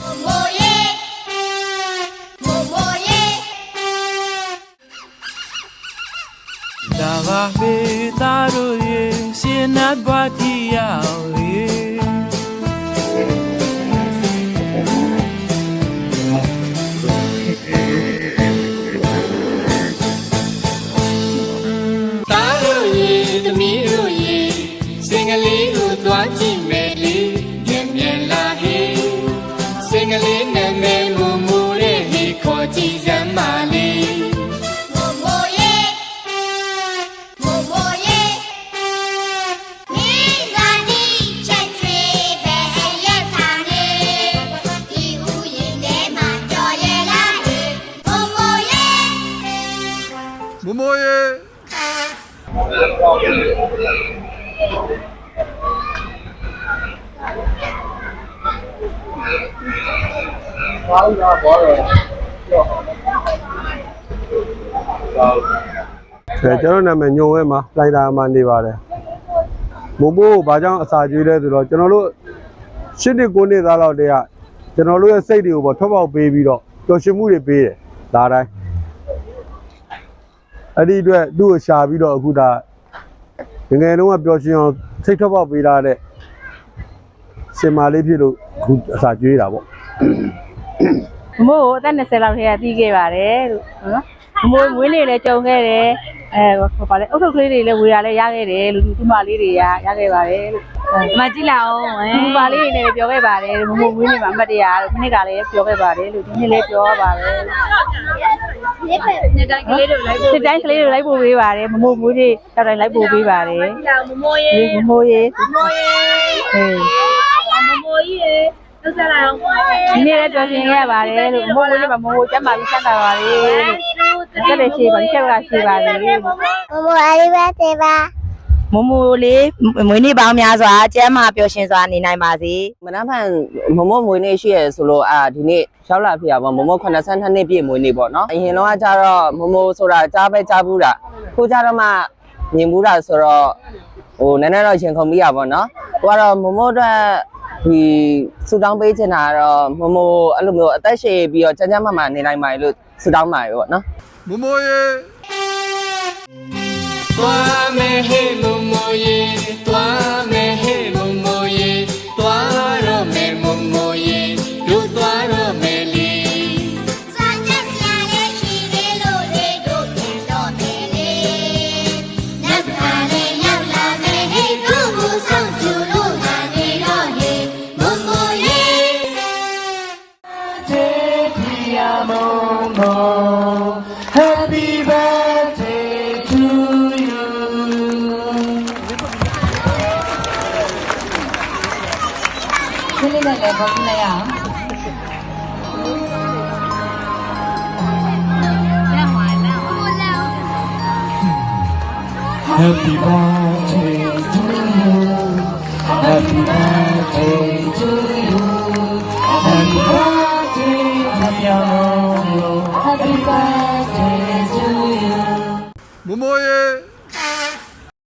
မိုယေမိုမိုယေဒါပါဖေးသားတို့ရေရှင်နတ်ဘွားကြည့်ရအော မမိုရေအဲကျွန်တော်နာမည်ညုံဝဲမှာလိုက်တာမှာနေပါတယ်မိုးမိုးကိုဘာကြောင့်အစာကျွေးလဲဆိုတော့ကျွန်တော်တို့ရှစ်နှစ်ကိုနှစ်သားလောက်တည်းကကျွန်တော်တို့ရဲ့စိတ်တွေကိုပေါ့ထွက်ပေါက်ပေးပြီးတော့ပျော်ရွှင်မှုတွေပေးတယ်ဒါတိုင်း အဲ့ဒီအတွက်သူ့ကိုရှာပြီးတော့အခုဒါငယ်ငယ်တုန်းကပျော်ရွှင်အောင်စိတ်ထွက်ပေါက်ပေးထားတဲ့စင်မာလေးဖြစ်လို့အခုအစာကျွေးတာပေါ့မမိုးကိုအသက်20လောက်ထဲကပြီးခဲ့ပါတယ်လို့နော်မမိုးမွေးနေ့လည်းကြုံခဲ့တယ် အဲဘာလဲအုတ်ထုတ်ကလေးတွေလည်းဝေရလည်းရခဲ့တယ်လူလူဒီမလေးတွေရရခဲ့ပါတယ်လို့မကြည့်လောက်ဒီပါလေးတွေလည်းပြောခဲ့ပါတယ်မမိုးမွေးနေ့မှာအမှတ်တရလို့ဒီနေ့ကလည်းပြောခဲ့ပါတယ်လို့ဒီနေ့လည်းပြောပါတယ်နေ့တိုင်းကလေးတို့လိုက်ဒီတိုင်းကလေးတွေလိုက်ပို့ပေးပါတယ်မမိုးမွေးနေ့တောက်တိုင်းလိုက်ပို့ပေးပါတယ်မမိုယေမမိုးရေမိုယေအေးမမိုယေလောက်စားလိုက်အောင်မိုယေဒီနေ့လည်းပြောရှင်ခဲ့ပါတယ်လို့မမိုးမွေးနေ့မှာမမိုးကျမ်းပါပြီးဆန္ဒပါလေလို့ တက်တယ်ရှိပါဒီချက်ကရှိပါလေလို့မမိုအရိဝတ်တေပါမမလေးမွေးနေ့ပေါင်းများစွာကျမ်းမာပျော်ရွှင်စွာနေနိုင်ပါစေမနက်ဖြန်မမမွေးနေ့ရှိရဆိုလို့အာဒီနေ့ရောက်လာဖြစ်ရပါမမ82နှစ်ပြည့်မွေးနေ့ပေါ့နော်အရင်တော့ကကြတော့မမဆိုတာကြားပဲကြားဘူးတာခုကြတော့မှမြင်ဘူးတာဆိုတော့ဟိုနည်းနည်းတော့ရင်ခုန်မိရပါတော့ဟိုကတော့မမအတွက် ဒီဆူတောင်းပေးချင်တာကတော့မမအဲ့လိုမျိုးအသက်ရှည်ပြီးတော့ကျန်းကျန်းမာမာနေနိုင်ပါလို့ဆူတောင်းပါရပေါ့နော်မမိုရေသွားမယ်ဟေးမမရေ Happy birthday to you ဒီနေ့လည်းလည်းပေါ်ပြလိုက်ရအောင် Happy birthday to you Happy birthday to you 么么耶。